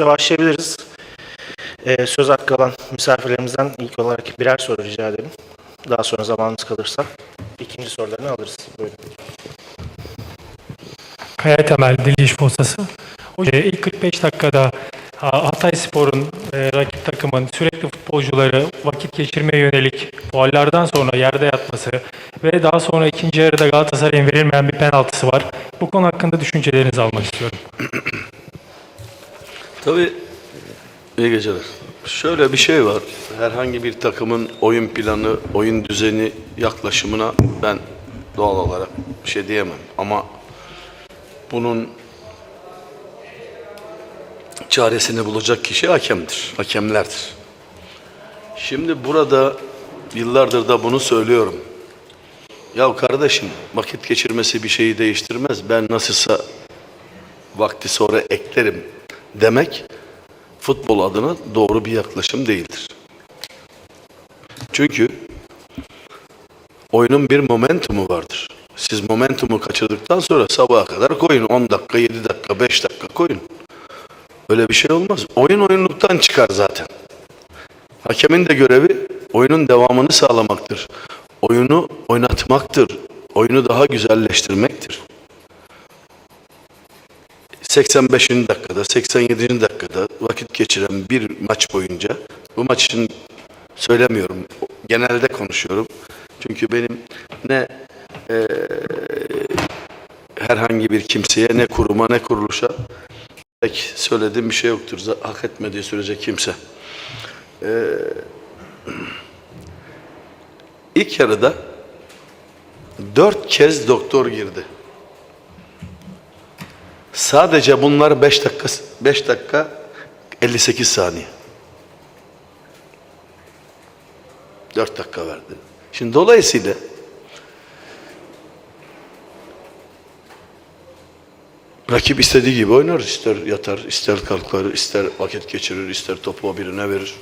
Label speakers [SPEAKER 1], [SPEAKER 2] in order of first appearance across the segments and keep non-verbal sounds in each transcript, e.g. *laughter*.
[SPEAKER 1] sorularımıza başlayabiliriz. Ee, söz hakkı alan misafirlerimizden ilk olarak birer soru rica edelim. Daha sonra zamanımız kalırsa ikinci sorularını alırız. Buyurun.
[SPEAKER 2] Kaya Temel Dili İş Posası. Hocam ilk 45 dakikada ha, Hatay Spor'un e, rakip takımın sürekli futbolcuları vakit geçirmeye yönelik fauallerden sonra yerde yatması ve daha sonra ikinci yarıda Galatasaray'ın verilmeyen bir penaltısı var. Bu konu hakkında düşüncelerinizi almak istiyorum.
[SPEAKER 3] Tabii iyi geceler. Şöyle bir şey var. Herhangi bir takımın oyun planı, oyun düzeni, yaklaşımına ben doğal olarak bir şey diyemem. Ama bunun çaresini bulacak kişi hakemdir, hakemlerdir. Şimdi burada yıllardır da bunu söylüyorum. Ya kardeşim vakit geçirmesi bir şeyi değiştirmez. Ben nasılsa vakti sonra eklerim demek futbol adına doğru bir yaklaşım değildir. Çünkü oyunun bir momentumu vardır. Siz momentumu kaçırdıktan sonra sabaha kadar koyun. 10 dakika, 7 dakika, 5 dakika koyun. Öyle bir şey olmaz. Oyun oyunluktan çıkar zaten. Hakemin de görevi oyunun devamını sağlamaktır. Oyunu oynatmaktır. Oyunu daha güzelleştirmektir. 85. dakikada, 87. dakikada vakit geçiren bir maç boyunca, bu maç için söylemiyorum, genelde konuşuyorum. Çünkü benim ne eee, herhangi bir kimseye, ne kuruma, ne kuruluşa pek söylediğim bir şey yoktur. Hak etmediği sürece kimse. Eee ilk yarıda dört kez doktor girdi. Sadece bunlar 5 dakika 5 dakika 58 saniye. 4 dakika verdi. Şimdi dolayısıyla rakip istediği gibi oynar. İster yatar, ister kalkar, ister vakit geçirir, ister topu birine verir.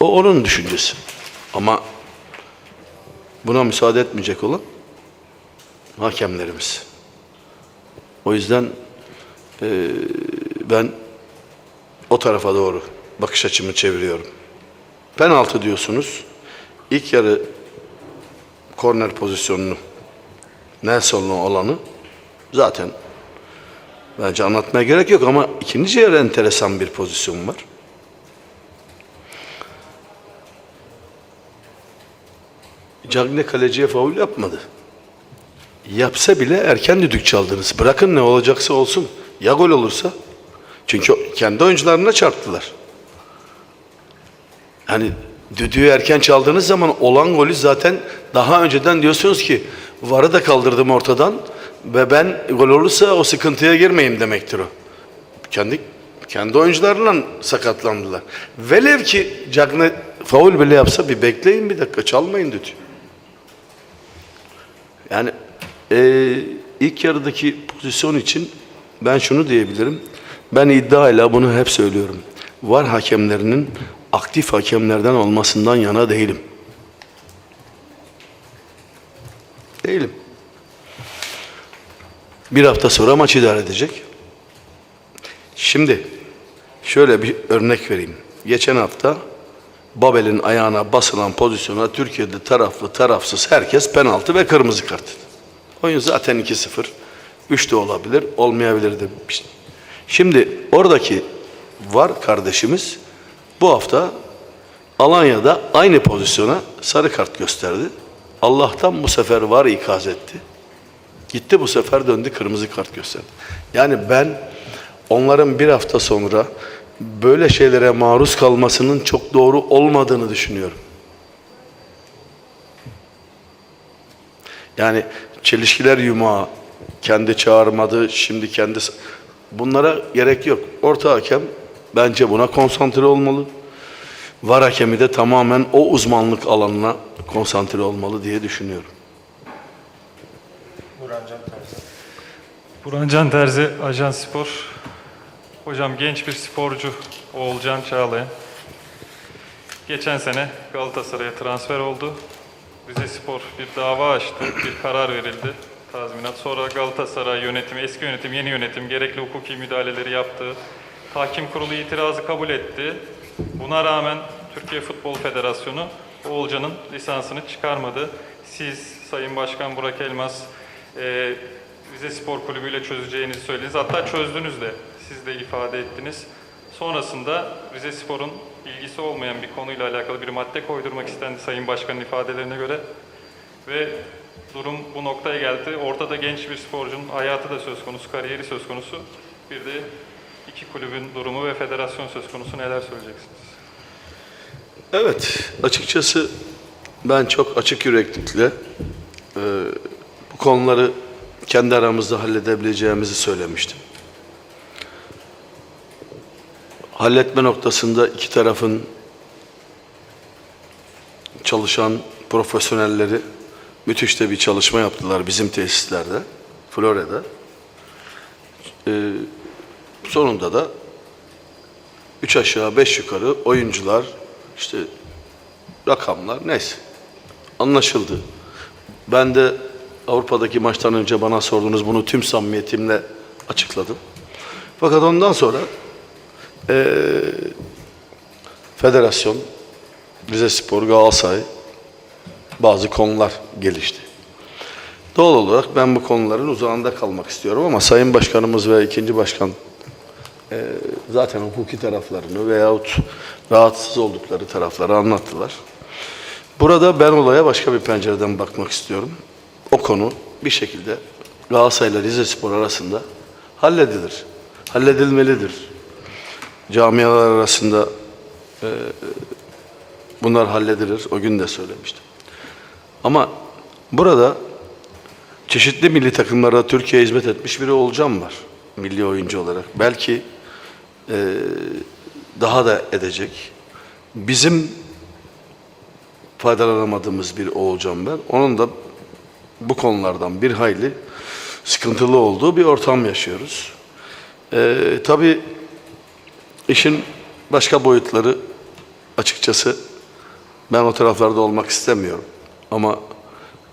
[SPEAKER 3] O onun düşüncesi. Ama buna müsaade etmeyecek olan hakemlerimiz. O yüzden eee, ben o tarafa doğru bakış açımı çeviriyorum. Penaltı diyorsunuz. İlk yarı korner pozisyonunu Nelson'lu olanı zaten bence anlatmaya gerek yok ama ikinci yarı enteresan bir pozisyon var. Cagne kaleciye faul yapmadı. Yapsa bile erken düdük çaldınız. Bırakın ne olacaksa olsun. Ya gol olursa? Çünkü kendi oyuncularına çarptılar. Hani düdüğü erken çaldığınız zaman olan golü zaten daha önceden diyorsunuz ki varı da kaldırdım ortadan ve ben gol olursa o sıkıntıya girmeyeyim demektir o. Kendi kendi oyuncularla sakatlandılar. Velev ki Cagne faul bile yapsa bir bekleyin bir dakika çalmayın düdüğü. Yani eee, ilk yarıdaki pozisyon için ben şunu diyebilirim. Ben iddiayla bunu hep söylüyorum. Var hakemlerinin aktif hakemlerden olmasından yana değilim. Değilim. Bir hafta sonra maç idare edecek. Şimdi şöyle bir örnek vereyim. Geçen hafta Babel'in ayağına basılan pozisyona Türkiye'de taraflı tarafsız herkes penaltı ve kırmızı kart. Oyun zaten 2-0. 3 de olabilir, olmayabilir demiş. Şimdi oradaki var kardeşimiz bu hafta Alanya'da aynı pozisyona sarı kart gösterdi. Allah'tan bu sefer var ikaz etti. Gitti bu sefer döndü kırmızı kart gösterdi. Yani ben onların bir hafta sonra böyle şeylere maruz kalmasının çok doğru olmadığını düşünüyorum. Yani çelişkiler yumağı kendi çağırmadı, şimdi kendi bunlara gerek yok. Orta hakem bence buna konsantre olmalı. Var hakemi de tamamen o uzmanlık alanına konsantre olmalı diye düşünüyorum.
[SPEAKER 1] Burhan Can Terzi.
[SPEAKER 2] Burhan Can Terzi, Ajans Spor. Hocam genç bir sporcu Oğulcan Çağlayan. Geçen sene Galatasaray'a transfer oldu. Rize Spor bir dava açtı, bir karar verildi.
[SPEAKER 4] tazminat. Sonra Galatasaray yönetimi, eski yönetim, yeni yönetim gerekli hukuki müdahaleleri yaptı. Hakim kurulu itirazı kabul etti. Buna rağmen Türkiye Futbol Federasyonu Oğulcan'ın lisansını çıkarmadı. Siz Sayın Başkan Burak Elmas e, Rize Spor Kulübü ile çözeceğinizi söylediniz. Hatta çözdünüz de siz de ifade ettiniz. Sonrasında Rize Spor'un ilgisi olmayan bir konuyla alakalı bir madde koydurmak istendi Sayın Başkan'ın ifadelerine göre. Ve durum bu noktaya geldi. Ortada genç bir sporcunun hayatı da söz konusu, kariyeri söz konusu. Bir de iki kulübün durumu ve federasyon söz konusu. Neler söyleyeceksiniz?
[SPEAKER 3] Evet, açıkçası ben çok açık yüreklilikle e, bu konuları kendi aramızda halledebileceğimizi söylemiştim. Halletme noktasında iki tarafın çalışan profesyonelleri müthiş de bir çalışma yaptılar bizim tesislerde, Florya'da. E, sonunda da üç aşağı beş yukarı oyuncular işte rakamlar neyse anlaşıldı. Ben de Avrupa'daki maçtan önce bana sordunuz bunu tüm samimiyetimle açıkladım. Fakat ondan sonra eee, federasyon, Rize Spor, Galatasaray bazı konular gelişti. Doğal olarak ben bu konuların uzağında kalmak istiyorum ama Sayın Başkanımız ve ikinci başkan zaten hukuki taraflarını veyahut rahatsız oldukları tarafları anlattılar. Burada ben olaya başka bir pencereden bakmak istiyorum. O konu bir şekilde Galatasaray ile Rizespor arasında halledilir. Halledilmelidir. Camialar arasında e, bunlar halledilir. O gün de söylemiştim. Ama burada çeşitli milli takımlara Türkiye'ye hizmet etmiş biri olacağım var. Milli oyuncu olarak. Belki e, daha da edecek. Bizim faydalanamadığımız bir Oğulcan ben. Onun da bu konulardan bir hayli sıkıntılı olduğu bir ortam yaşıyoruz. E, tabii işin başka boyutları açıkçası ben o taraflarda olmak istemiyorum. Ama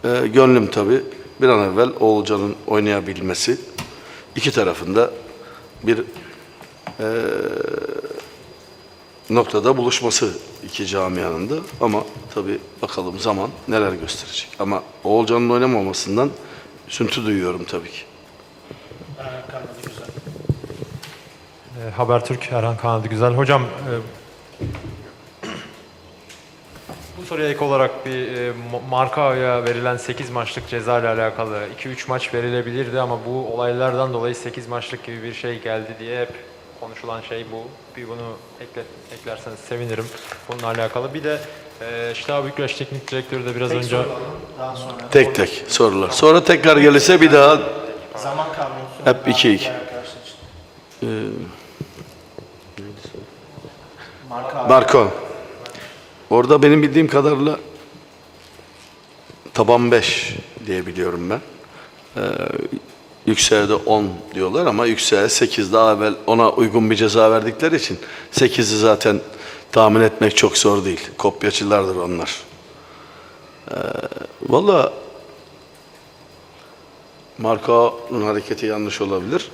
[SPEAKER 3] e, gönlüm tabii bir an evvel Oğulcan'ın oynayabilmesi iki tarafında bir e, noktada buluşması iki camianın da ama tabii bakalım zaman neler gösterecek. Ama Oğulcan'ın oynamamasından üzüntü duyuyorum tabii ki.
[SPEAKER 1] Erkan adı güzel.
[SPEAKER 5] E, Habertürk Erhan Kanadı Güzel. Hocam e, bu soruya ek olarak bir e, Ma- Markao'ya verilen 8 maçlık ceza ile alakalı 2-3 maç verilebilirdi ama bu olaylardan dolayı 8 maçlık gibi bir şey geldi diye hep konuşulan şey bu. Bir bunu ekle, eklerseniz sevinirim bununla alakalı. Bir de e, Ştaba Bükreş Teknik Direktörü de biraz
[SPEAKER 1] Tek
[SPEAKER 5] önce
[SPEAKER 1] daha sonra.
[SPEAKER 3] Tek tek sorular. Sonra tekrar gelirse bir daha
[SPEAKER 1] Zaman kalmıyor.
[SPEAKER 3] Hep iki iki. Marco. Orada benim bildiğim kadarıyla taban 5 diye biliyorum ben. Ee, yükseğe de 10 diyorlar ama yükseğe 8 daha evvel ona uygun bir ceza verdikleri için 8'i zaten tahmin etmek çok zor değil. Kopyacılardır onlar. Ee, Valla Marco'nun hareketi yanlış olabilir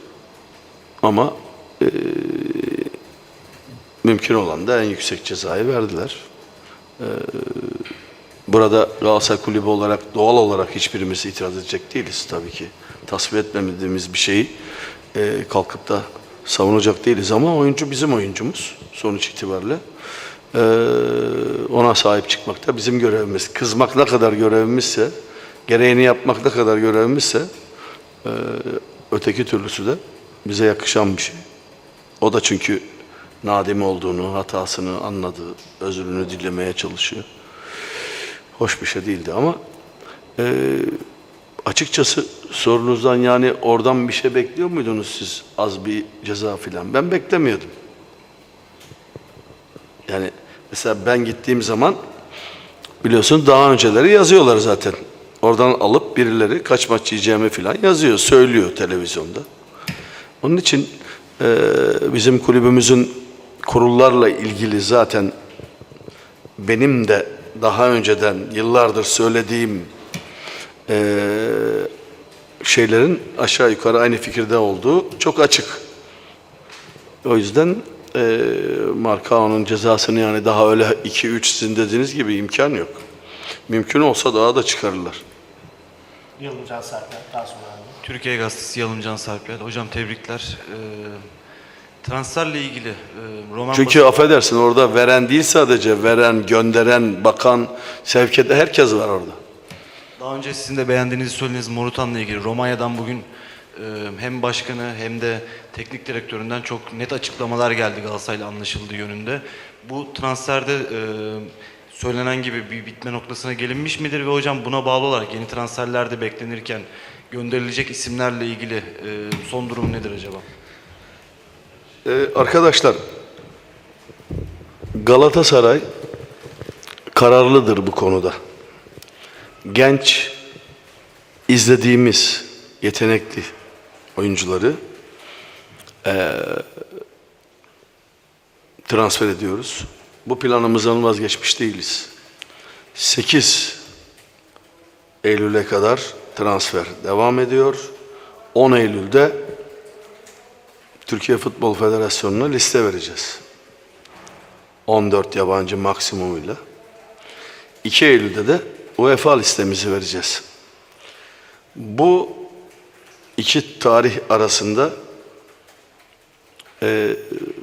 [SPEAKER 3] ama mümkün olan da en yüksek cezayı verdiler. Ee, burada Galatasaray Kulübü olarak doğal olarak hiçbirimiz itiraz edecek değiliz tabii ki. Tasvip etmediğimiz bir şeyi e, kalkıp da savunacak değiliz ama oyuncu bizim oyuncumuz sonuç itibariyle. Ee, ona sahip çıkmak da bizim görevimiz. Kızmak ne kadar görevimizse, gereğini yapmak ne kadar görevimizse e, öteki türlüsü de bize yakışan bir şey. O da çünkü nadimi olduğunu, hatasını anladı, özrünü dilemeye çalışıyor. Hoş bir şey değildi ama e, açıkçası sorunuzdan yani oradan bir şey bekliyor muydunuz siz az bir ceza filan? Ben beklemiyordum. Yani mesela ben gittiğim zaman biliyorsun daha önceleri yazıyorlar zaten. Oradan alıp birileri kaç maç yiyeceğimi filan yazıyor, söylüyor televizyonda. Onun için e, bizim kulübümüzün kurullarla ilgili zaten benim de daha önceden yıllardır söylediğim e, şeylerin aşağı yukarı aynı fikirde olduğu çok açık. O yüzden e, Markao'nun cezasını yani daha öyle 2-3 sizin dediğiniz gibi imkan yok. Mümkün olsa daha da çıkarırlar.
[SPEAKER 1] Yılımcan Serpil, daha sonra.
[SPEAKER 6] Türkiye Gazetesi Yalımcan Sarpel. Hocam tebrikler. Ee, transferle ilgili e, Roman
[SPEAKER 3] Çünkü affedersin orada veren değil sadece veren, gönderen, bakan, sevk eden herkes var orada.
[SPEAKER 6] Daha önce sizin de beğendiğinizi söylediğiniz Morutan'la ilgili Romanya'dan bugün e, hem başkanı hem de teknik direktöründen çok net açıklamalar geldi Galatasaray'la anlaşıldığı yönünde. Bu transferde e, söylenen gibi bir bitme noktasına gelinmiş midir ve hocam buna bağlı olarak yeni transferlerde beklenirken gönderilecek isimlerle ilgili e, son durum nedir acaba?
[SPEAKER 3] Ee, arkadaşlar Galatasaray kararlıdır bu konuda. Genç izlediğimiz yetenekli oyuncuları eee, transfer ediyoruz. Bu planımızdan vazgeçmiş değiliz. 8 Eylül'e kadar transfer devam ediyor. 10 Eylül'de Türkiye Futbol Federasyonu'na liste vereceğiz. 14 yabancı maksimumuyla. 2 Eylül'de de UEFA listemizi vereceğiz. Bu iki tarih arasında e,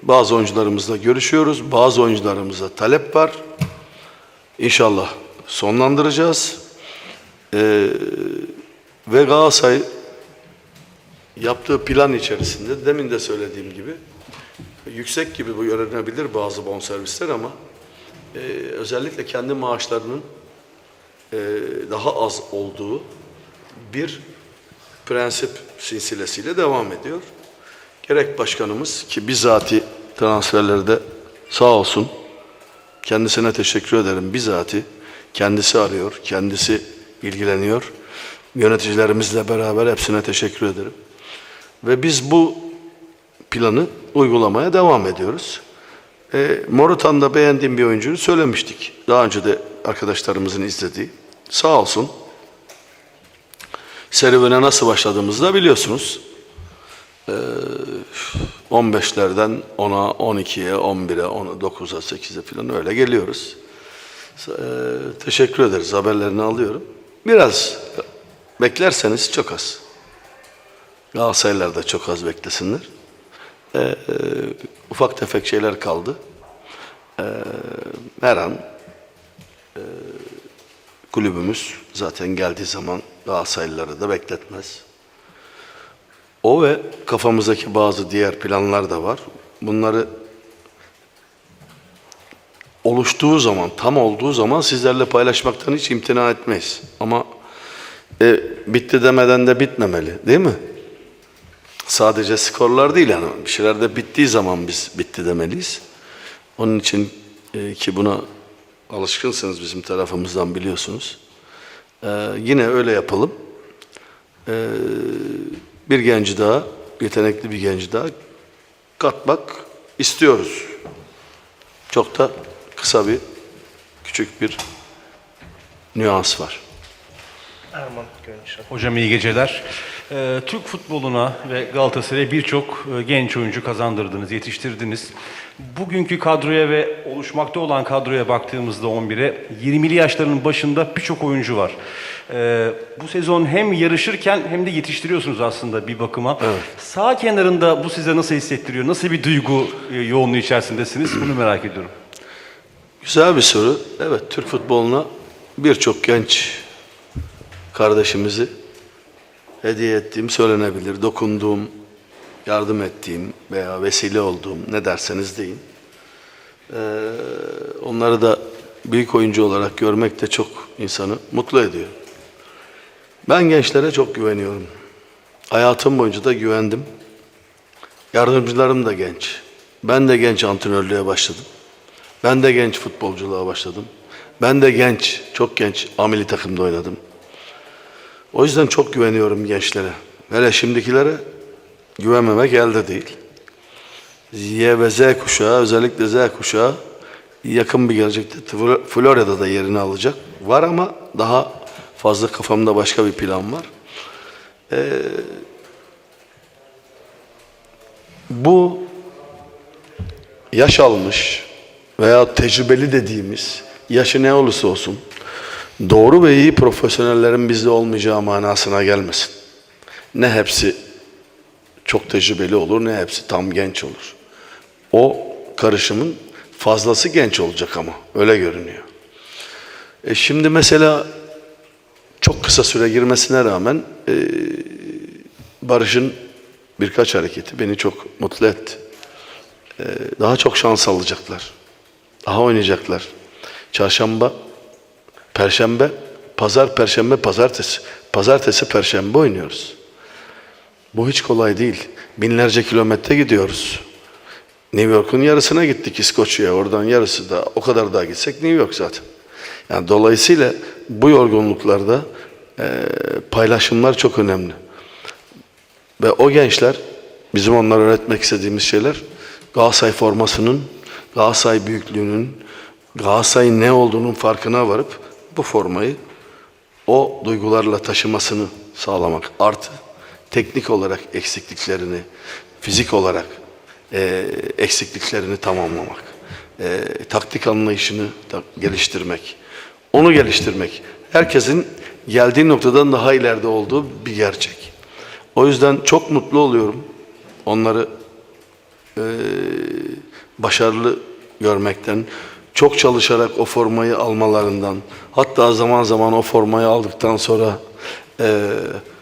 [SPEAKER 3] bazı oyuncularımızla görüşüyoruz. Bazı oyuncularımıza talep var. İnşallah sonlandıracağız. E, ve Galatasaray yaptığı plan içerisinde demin de söylediğim gibi yüksek gibi bu öğrenebilir bazı bonservisler ama e, özellikle kendi maaşlarının e, daha az olduğu bir prensip silsilesiyle devam ediyor. Gerek başkanımız ki bizatihi transferlerde sağ olsun kendisine teşekkür ederim bizatihi kendisi arıyor, kendisi ilgileniyor. Yöneticilerimizle beraber hepsine teşekkür ederim. Ve biz bu planı uygulamaya devam ediyoruz. E, Morutan'da beğendiğim bir oyuncuyu söylemiştik. Daha önce de arkadaşlarımızın izlediği. Sağ olsun. Serüvene nasıl başladığımızı da biliyorsunuz. E, 15'lerden 10'a, 12'ye, 11'e, 10'a, 9'a, 8'e falan öyle geliyoruz. E, teşekkür ederiz. Haberlerini alıyorum. Biraz beklerseniz çok az. Galatasaraylılar da çok az beklesinler. Ee, e, ufak tefek şeyler kaldı. Ee, her an e, kulübümüz zaten geldiği zaman Galatasaraylıları da bekletmez. O ve kafamızdaki bazı diğer planlar da var. Bunları oluştuğu zaman, tam olduğu zaman sizlerle paylaşmaktan hiç imtina etmeyiz. Ama e, bitti demeden de bitmemeli, değil mi? Sadece skorlar değil yani. Bir şeyler de bittiği zaman biz bitti demeliyiz. Onun için e, ki buna alışkınsınız bizim tarafımızdan biliyorsunuz. E, yine öyle yapalım. E, bir genci daha, yetenekli bir genci daha katmak istiyoruz. Çok da kısa bir, küçük bir nüans var.
[SPEAKER 1] Erman.
[SPEAKER 7] Hocam iyi geceler. Ee, Türk futboluna ve Galatasaray'a birçok e, genç oyuncu kazandırdınız, yetiştirdiniz. Bugünkü kadroya ve oluşmakta olan kadroya baktığımızda 11'e 20'li yaşlarının başında birçok oyuncu var. Ee, bu sezon hem yarışırken hem de yetiştiriyorsunuz aslında bir bakıma. Sağ kenarında bu size nasıl hissettiriyor? Nasıl bir duygu e, yoğunluğu içerisindesiniz? Bunu merak ediyorum.
[SPEAKER 3] Güzel bir soru. Evet, Türk futboluna birçok genç kardeşimizi hediye ettiğim söylenebilir. Dokunduğum, yardım ettiğim veya vesile olduğum ne derseniz deyin. Ee, onları da büyük oyuncu olarak görmek de çok insanı mutlu ediyor. Ben gençlere çok güveniyorum. Hayatım boyunca da güvendim. Yardımcılarım da genç. Ben de genç antrenörlüğe başladım. Ben de genç futbolculuğa başladım. Ben de genç, çok genç ameli takımda oynadım. O yüzden çok güveniyorum gençlere. Hele şimdikilere güvenmemek elde değil. Y ve Z kuşağı, özellikle Z kuşağı yakın bir gelecekte Fl- Florya'da da yerini alacak. Var ama daha fazla kafamda başka bir plan var. bu yaş almış veya tecrübeli dediğimiz yaşı ne olursa olsun doğru ve iyi profesyonellerin bizde olmayacağı manasına gelmesin. Ne hepsi çok tecrübeli olur ne hepsi tam genç olur. O karışımın fazlası genç olacak ama öyle görünüyor. E şimdi mesela çok kısa süre girmesine rağmen e, Barış'ın birkaç hareketi beni çok mutlu etti. E, daha çok şans alacaklar. Daha oynayacaklar. Çarşamba, Perşembe, Pazar, Perşembe, Pazartesi. Pazartesi, Perşembe oynuyoruz. Bu hiç kolay değil. Binlerce kilometre gidiyoruz. New York'un yarısına gittik İskoçya'ya. Oradan yarısı da o kadar daha gitsek New York zaten. Yani dolayısıyla bu yorgunluklarda eee, paylaşımlar çok önemli. Ve o gençler bizim onlara öğretmek istediğimiz şeyler Galatasaray formasının, Galatasaray büyüklüğünün, Galatasaray'ın ne olduğunun farkına varıp bu formayı o duygularla taşımasını sağlamak. Artı teknik olarak eksikliklerini, fizik olarak eee, eksikliklerini tamamlamak. Eee, taktik anlayışını da geliştirmek. Onu geliştirmek. Herkesin geldiği noktadan daha ileride olduğu bir gerçek. O yüzden çok mutlu oluyorum. Onları eee, başarılı görmekten, çok çalışarak o formayı almalarından, hatta zaman zaman o formayı aldıktan sonra eee,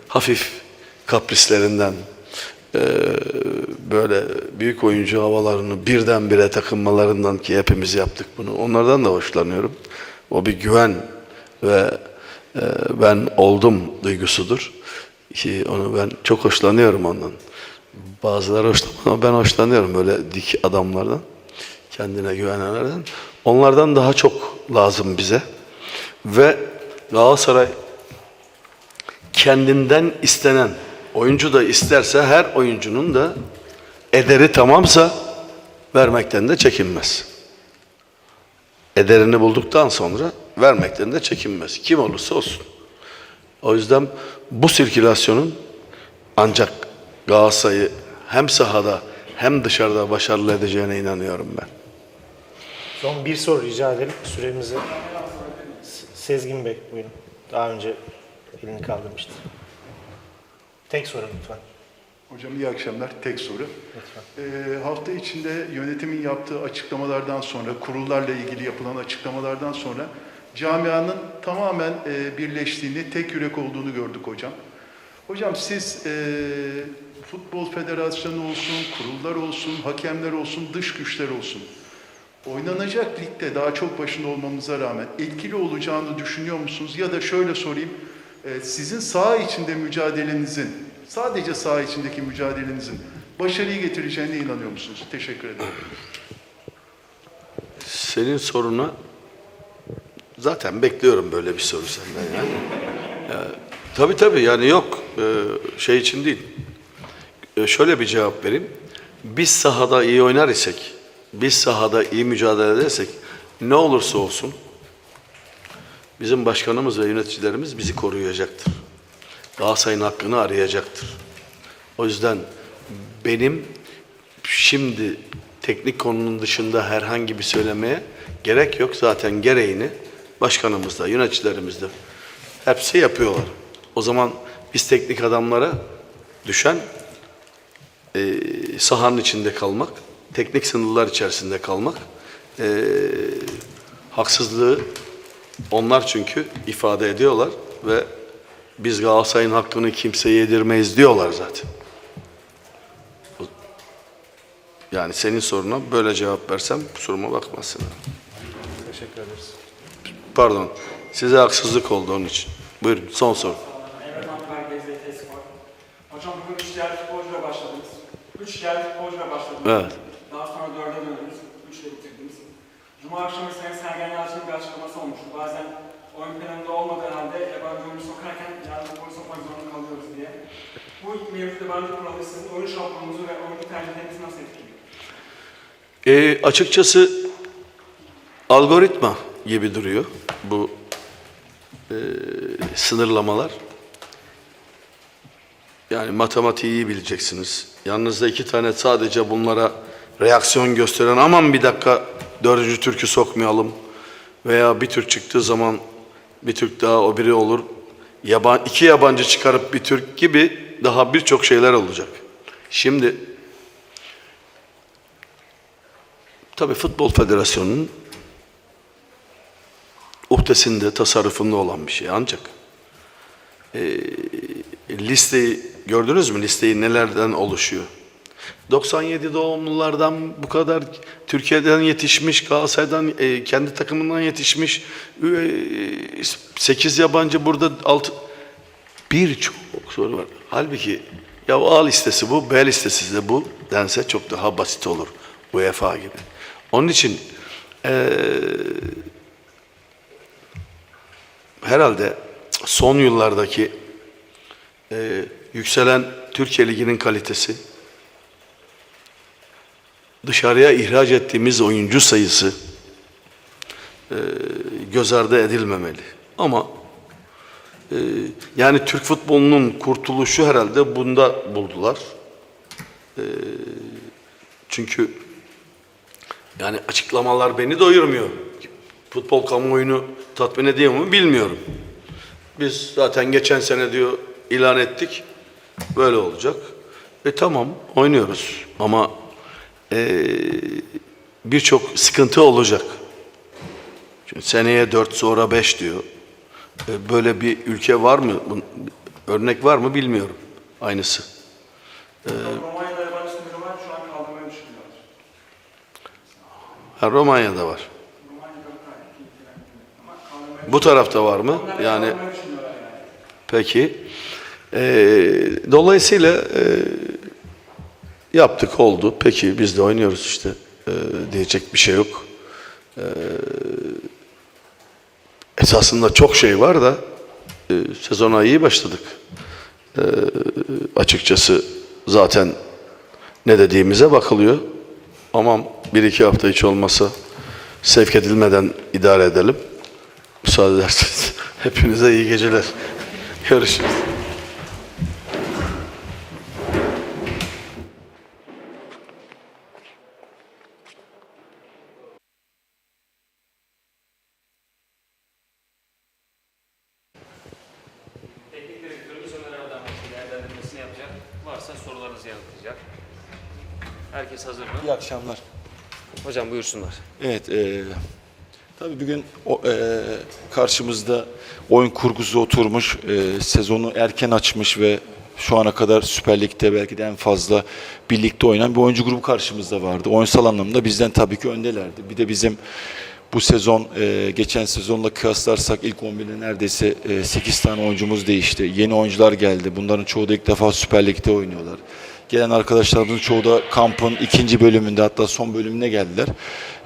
[SPEAKER 3] hafif kaprislerinden, eee, böyle büyük oyuncu havalarını birdenbire takınmalarından ki hepimiz yaptık bunu. Onlardan da hoşlanıyorum. O bir güven ve eee, ben oldum duygusudur. Ki onu ben çok hoşlanıyorum ondan. Bazıları hoşlanmıyor ama ben hoşlanıyorum böyle dik adamlardan. Kendine güvenenlerden. Onlardan daha çok lazım bize. Ve Galatasaray kendinden istenen oyuncu da isterse her oyuncunun da ederi tamamsa vermekten de çekinmez. Ederini bulduktan sonra vermekten de çekinmez. Kim olursa olsun. O yüzden bu sirkülasyonun ancak Galatasaray'ı hem sahada hem dışarıda başarılı edeceğine inanıyorum ben.
[SPEAKER 1] Son bir soru rica edelim süremizi. Sezgin Bey buyurun. Daha önce elini kaldırmıştı. Tek soru lütfen.
[SPEAKER 8] Hocam iyi akşamlar. Tek soru. Ee, hafta içinde yönetimin yaptığı açıklamalardan sonra, kurullarla ilgili yapılan açıklamalardan sonra camianın tamamen e, birleştiğini, tek yürek olduğunu gördük hocam. Hocam siz e, Futbol Federasyonu olsun, kurullar olsun, hakemler olsun, dış güçler olsun. Oynanacak ligde daha çok başında olmamıza rağmen etkili olacağını düşünüyor musunuz? Ya da şöyle sorayım, e, sizin saha içinde mücadelenizin, sadece saha içindeki mücadelenizin başarıyı getireceğine inanıyor musunuz? Teşekkür ederim.
[SPEAKER 3] Senin soruna zaten bekliyorum böyle bir soru senden yani. Ya, tabii tabii yani yok e, şey için değil. E, şöyle bir cevap vereyim. Biz sahada iyi oynar isek, biz sahada iyi mücadele edersek ne olursa olsun bizim başkanımız ve yöneticilerimiz bizi koruyacaktır. Galatasaray'ın hakkını arayacaktır. O yüzden benim şimdi teknik konunun dışında herhangi bir söylemeye gerek yok. Zaten gereğini başkanımız da, yöneticilerimiz de hepsi yapıyorlar. O zaman biz teknik adamlara düşen e, sahanın içinde kalmak, teknik sınırlar içerisinde kalmak, e, haksızlığı onlar çünkü ifade ediyorlar ve biz Galatasaray'ın hakkını kimseye yedirmeyiz diyorlar zaten. Yani senin soruna böyle cevap versem kusuruma bakmasın.
[SPEAKER 1] Teşekkür ederiz.
[SPEAKER 3] Pardon, size haksızlık oldu onun için. Buyurun, son soru.
[SPEAKER 9] Hocam bugün üç yerli futbolcuyla başladınız. Üç yerli futbolcuyla başladınız.
[SPEAKER 3] Evet.
[SPEAKER 9] Daha sonra dörde döndünüz. Üçle bitirdiniz. Cuma akşamı Sayın Sergen Yalçın'ın bir açıklaması olmuştu. Bazen oyun planında olmadığı halde yabancı oyuncu sokarken yerli futbolcu sokmak zorunda kalıyoruz diye. Bu mevcut yabancı kuralı sizin oyun şampiyonunuzu ve oyuncu tercihlerinizi nasıl etkiliyor?
[SPEAKER 3] E, açıkçası algoritma gibi duruyor bu e, sınırlamalar. Yani matematiği iyi bileceksiniz. Yanınızda iki tane sadece bunlara reaksiyon gösteren aman bir dakika dördüncü Türk'ü sokmayalım veya bir Türk çıktığı zaman bir Türk daha o biri olur. Yaban, iki yabancı çıkarıp bir Türk gibi daha birçok şeyler olacak. Şimdi tabii Futbol Federasyonu'nun uhdesinde, tasarrufunda olan bir şey ancak listeyi gördünüz mü? Listeyi nelerden oluşuyor? 97 doğumlulardan bu kadar Türkiye'den yetişmiş, Galatasaray'dan e, kendi takımından yetişmiş, 8 yabancı burada alt birçok soru var. Halbuki ya A listesi bu, B listesi de bu dense çok daha basit olur UEFA gibi. Onun için eee herhalde son yıllardaki e, yükselen Türkiye Ligi'nin kalitesi, dışarıya ihraç ettiğimiz oyuncu sayısı e, göz ardı edilmemeli. Ama e, yani Türk futbolunun kurtuluşu herhalde bunda buldular. E, çünkü yani açıklamalar beni doyurmuyor. Futbol kamuoyunu tatmin ediyor mu bilmiyorum. Biz zaten geçen sene diyor ilan ettik. Böyle olacak. E tamam oynuyoruz ama e, birçok sıkıntı olacak. Çünkü seneye 4 sonra 5 diyor. E, böyle bir ülke var mı? Örnek var mı bilmiyorum. Aynısı.
[SPEAKER 9] Düşünüyorlar.
[SPEAKER 3] Ha, Romanya'da var. Bu tarafta var mı? Yani. Peki. Ee, dolayısıyla e, yaptık oldu. Peki biz de oynuyoruz işte. Ee, diyecek bir şey yok. Ee, esasında çok şey var da e, sezona iyi başladık. Ee, açıkçası zaten ne dediğimize bakılıyor. Ama bir iki hafta hiç olmasa sevk edilmeden idare edelim. Müsaade ederseniz. *laughs* Hepinize iyi geceler. Görüşürüz.
[SPEAKER 10] Akşamlar.
[SPEAKER 11] Hocam buyursunlar.
[SPEAKER 10] Evet, e, tabii bugün o, e, karşımızda oyun kurgusu oturmuş, e, sezonu erken açmış ve şu ana kadar Süper Lig'de belki de en fazla birlikte oynayan bir oyuncu grubu karşımızda vardı. Oyunsal anlamda bizden tabii ki öndelerdi. Bir de bizim bu sezon e, geçen sezonla kıyaslarsak ilk 11'de neredeyse e, 8 tane oyuncumuz değişti. Yeni oyuncular geldi. Bunların çoğu da ilk defa Süper Lig'de oynuyorlar. Gelen arkadaşlarımızın çoğu da kampın ikinci bölümünde hatta son bölümüne geldiler.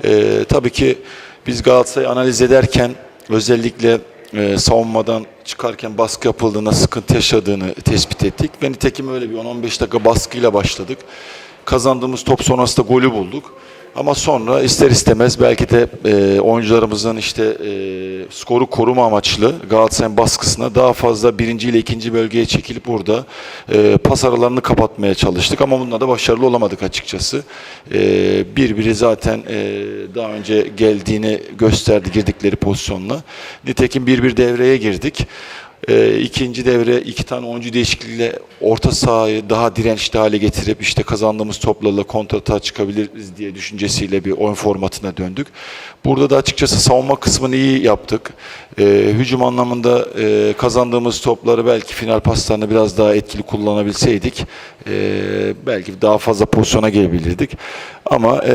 [SPEAKER 10] E, tabii ki biz Galatasaray'ı analiz ederken özellikle e, savunmadan çıkarken baskı yapıldığında sıkıntı yaşadığını tespit ettik. Ve nitekim öyle bir 10-15 dakika baskıyla başladık. Kazandığımız top sonrasında golü bulduk. Ama sonra ister istemez belki de e, oyuncularımızın işte e, skoru koruma amaçlı Galatasaray'ın baskısına daha fazla birinci ile ikinci bölgeye çekilip burada e, pas aralarını kapatmaya çalıştık. Ama bununla da başarılı olamadık açıkçası. E, bir biri zaten e, daha önce geldiğini gösterdi girdikleri pozisyonla. Nitekim bir bir devreye girdik. E, ikinci devre iki tane oyuncu değişikliğiyle orta sahayı daha dirençli hale getirip işte kazandığımız toplarla kontrata çıkabiliriz diye düşüncesiyle bir oyun formatına döndük. Burada da açıkçası savunma kısmını iyi yaptık. E, hücum anlamında e, kazandığımız topları belki final paslarını biraz daha etkili kullanabilseydik e, belki daha fazla pozisyona gelebilirdik. Ama e,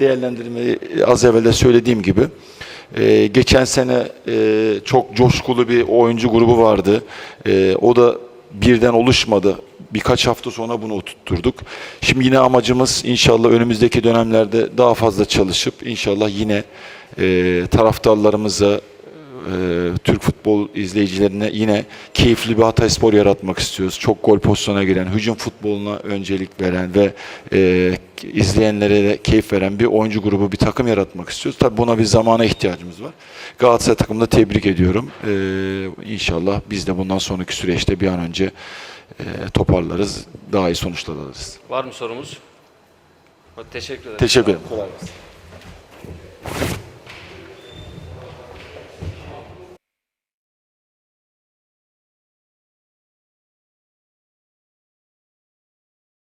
[SPEAKER 10] değerlendirmeyi az evvel de söylediğim gibi ee, geçen sene e, çok coşkulu bir oyuncu grubu vardı. Ee, o da birden oluşmadı. Birkaç hafta sonra bunu oturtturduk. Şimdi yine amacımız inşallah önümüzdeki dönemlerde daha fazla çalışıp inşallah yine e, taraftarlarımıza e, Türk futbol izleyicilerine yine keyifli bir Hatayspor yaratmak istiyoruz. Çok gol pozisyona giren, hücum futboluna öncelik veren ve e, izleyenlere de keyif veren bir oyuncu grubu, bir takım yaratmak istiyoruz. Tabii buna bir zamana ihtiyacımız var. Galatasaray takımını tebrik ediyorum. E, inşallah biz de bundan sonraki süreçte bir an önce e, toparlarız, daha iyi sonuçlar alırız.
[SPEAKER 11] Var mı sorumuz? Teşekkür ederim.
[SPEAKER 10] Teşekkür ederim. Kolay gelsin.